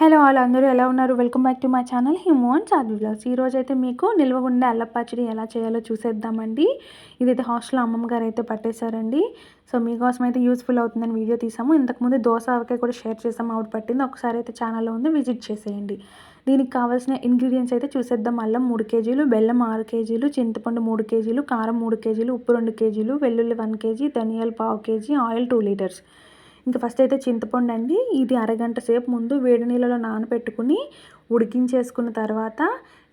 Hello వాళ్ళు అందరూ ఎలా ఉన్నారు? Welcome back to my channel హిమోన్ చార్జీ బ్లాగ్స్ ఈరోజు అయితే మీకు నిల్వ ఉండే అల్ల పచ్చడి ఎలా చేయాలో చూసేద్దామండి. ఇదైతే హాస్టల్లో అమ్మమ్మ గారు అయితే పట్టేశారండి. సో మీకోసం అయితే యూస్ఫుల్ అవుతుందని వీడియో తీసాము. ఇంతకుముందు దోశ ఆవకాయ కూడా షేర్ చేసాము ఆవిడ పట్టింది. ఒకసారి అయితే ఛానల్లో ఉంది విజిట్ చేసేయండి. దీనికి కావాల్సిన ఇంగ్రీడియంట్స్ అయితే చూసేద్దాం. అల్లం మూడు కేజీలు బెల్లం ఆరు కేజీలు చింతపండు మూడు కేజీలు కారం మూడు కేజీలు ఉప్పు రెండు కేజీలు వెల్లుల్లి వన్ కేజీ ధనియాలు పావు కేజీ ఆయిల్ టూ లీటర్స్. ఇంకా ఫస్ట్ అయితే చింతపండు అండి. ఇది అరగంట సేపు ముందు వేడి నీళ్ళలో నానబెట్టుకుని ఉడికించేసుకున్న తర్వాత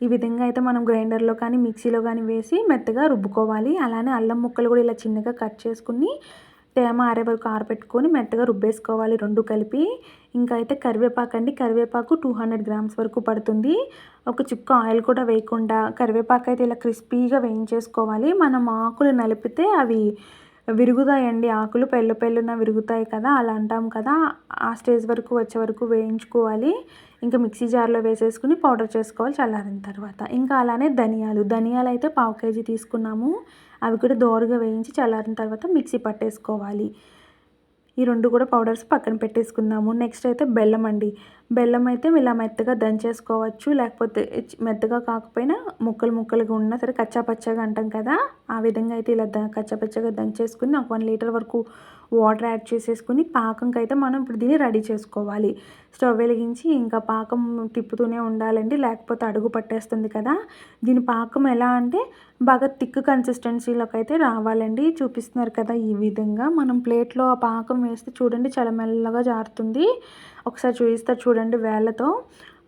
ఈ విధంగా అయితే మనం గ్రైండర్లో కానీ మిక్సీలో కానీ వేసి మెత్తగా రుబ్బుకోవాలి. అలానే అల్లం ముక్కలు కూడా ఇలా చిన్నగా కట్ చేసుకుని తేమ ఆరే వరకు ఆరబెట్టుకొని మెత్తగా రుబ్బేసుకోవాలి రెండు కలిపి. ఇంకా అయితే కరివేపాకు అండి. కరివేపాకు టూ హండ్రెడ్ గ్రామ్స్ వరకు పడుతుంది. ఒక చుక్క ఆయిల్ కూడా వేయకుండా కరివేపాకు అయితే ఇలా క్రిస్పీగా వేయించేసుకోవాలి. మనం ఆకులు నలిపితే అవి విరుగుతాయండి. ఆకులు పెళ్ళ పెళ్ళున విరుగుతాయి కదా అలా అంటాం కదా. ఆ స్టేజ్ వరకు వచ్చే వరకు వేయించుకోవాలి. ఇంకా మిక్సీ జార్లో వేసేసుకుని పౌడర్ చేసుకోవాలి చల్లారిన తర్వాత. ఇంకా అలానే ధనియాలు. ధనియాలు అయితే పావు కేజీ తీసుకున్నాము. అవి కూడా దోరగా వేయించి చల్లారిన తర్వాత మిక్సీ పట్టేసుకోవాలి. ఈ రెండు కూడా పౌడర్స్ పక్కన పెట్టేసుకుందాము. నెక్స్ట్ అయితే బెల్లం అండి. బెల్లం అయితే ఇలా మెత్తగా దంచేసుకోవచ్చు. లేకపోతే మెత్తగా కాకపోయినా ముక్కలు ముక్కలుగా ఉన్నా సరే కచ్చాపచ్చగా అంటాం కదా ఆ విధంగా అయితే ఇలా ద కచ్చాపచ్చగా దంచేసుకుని ఒక వన్ లీటర్ వరకు వాటర్ యాడ్ చేసేసుకుని పాకంకి అయితే మనం ఇప్పుడు దీన్ని రెడీ చేసుకోవాలి. స్టవ్ వెలిగించి ఇంకా పాకం తిప్పుతూనే ఉండాలండి. లేకపోతే అడుగు పట్టేస్తుంది కదా. దీని పాకం ఎలా అంటే బాగా థిక్ కన్సిస్టెన్సీలోకి అయితే రావాలండి. చూపిస్తున్నారు కదా ఈ విధంగా. మనం ప్లేట్లో ఆ పాకం వేస్తే చూడండి చాలా మెల్లగా జారుతుంది. ఒకసారి చూపిస్తారు చూడండి వేళ్ళతో.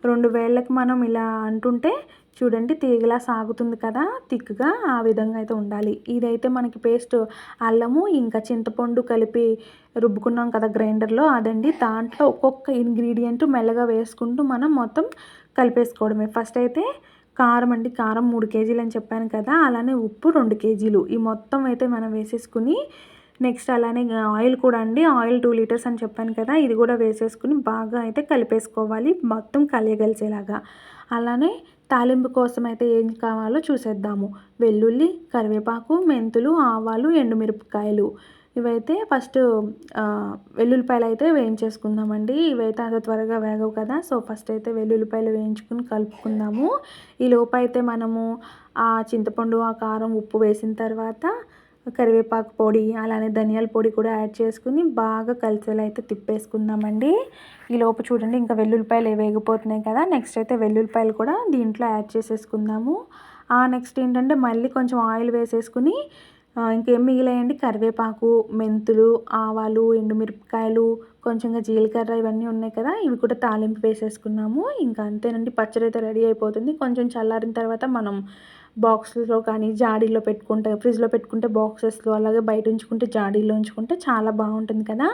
రెండు వేళ్ళకి మనం ఇలా అంటుంటే చూడండి తీగలా సాగుతుంది కదా తిక్కుగా ఆ విధంగా అయితే ఉండాలి. ఇదైతే మనకి పేస్ట్ అల్లము ఇంకా చింతపండు కలిపి రుబ్బుకున్నాం కదా గ్రైండర్లో అదండి దాంట్లో ఒక్కొక్క ఇంగ్రీడియంట్ మెల్లగా వేసుకుంటూ మనం మొత్తం కలిపేసుకోవడమే. ఫస్ట్ అయితే కారం అండి కారం మూడు కేజీలు అని చెప్పాను కదా అలానే ఉప్పు రెండు కేజీలు. ఈ మొత్తం అయితే మనం వేసేసుకుని నెక్స్ట్ అలానే ఆయిల్ కూడా అండి. ఆయిల్ టూ లీటర్స్ అని చెప్పాను కదా ఇది కూడా వేసేసుకుని బాగా అయితే కలిపేసుకోవాలి. మొత్తం కలియగలిసేలాగా. అలానే తాలింపు కోసం అయితే ఏం కావాలో చూసేద్దాము. వెల్లుల్లి కరివేపాకు మెంతులు ఆవాలు ఎండుమిరపకాయలు. ఇవైతే ఫస్ట్ వెల్లుల్లిపాయలు అయితే వేయించేసుకుందామండి. ఇవైతే అంత త్వరగా వేగవు కదా సో ఫస్ట్ అయితే వెల్లుల్లిపాయలు వేయించుకుని కలుపుకుందాము. ఈ లోపు అయితే మనము ఆ చింతపండు ఆ కారం ఉప్పు వేసిన తర్వాత కరివేపాకు పొడి అలానే ధనియాల పొడి కూడా యాడ్ చేసుకుని బాగా కలిసేలా అయితే తిప్పేసుకుందామండి. ఈ లోపు చూడండి ఇంకా వెల్లుల్లిపాయలు వేగిపోతున్నాయి కదా నెక్స్ట్ అయితే వెల్లుల్లిపాయలు కూడా దీంట్లో యాడ్ చేసేసుకుందాము. ఆ నెక్స్ట్ ఏంటంటే మళ్ళీ కొంచెం ఆయిల్ వేసేసుకుని ఇంకేం మిగిలాయండి? కరివేపాకు మెంతులు ఆవాలు ఎండుమిరపకాయలు కొంచెంగా జీలకర్ర ఇవన్నీ ఉన్నాయి కదా ఇవి కూడా తాలింపు వేసేసుకున్నాము. ఇంకా అంతేనండి పచ్చడి అయితే రెడీ అయిపోతుంది. కొంచెం చల్లారిన తర్వాత మనం బాక్స్లో కానీ జాడీలో పెట్టుకుంటే ఫ్రిడ్జ్లో పెట్టుకుంటే బాక్సెస్లో అలాగే బయట ఉంచుకుంటే జాడీలో ఉంచుకుంటే చాలా బాగుంటుంది కదా.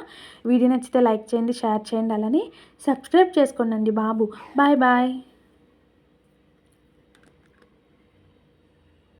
వీడియో నచ్చితే లైక్ చేయండి షేర్ చేయండి అలానే సబ్స్క్రైబ్ చేసుకోండి బాబు. Bye bye.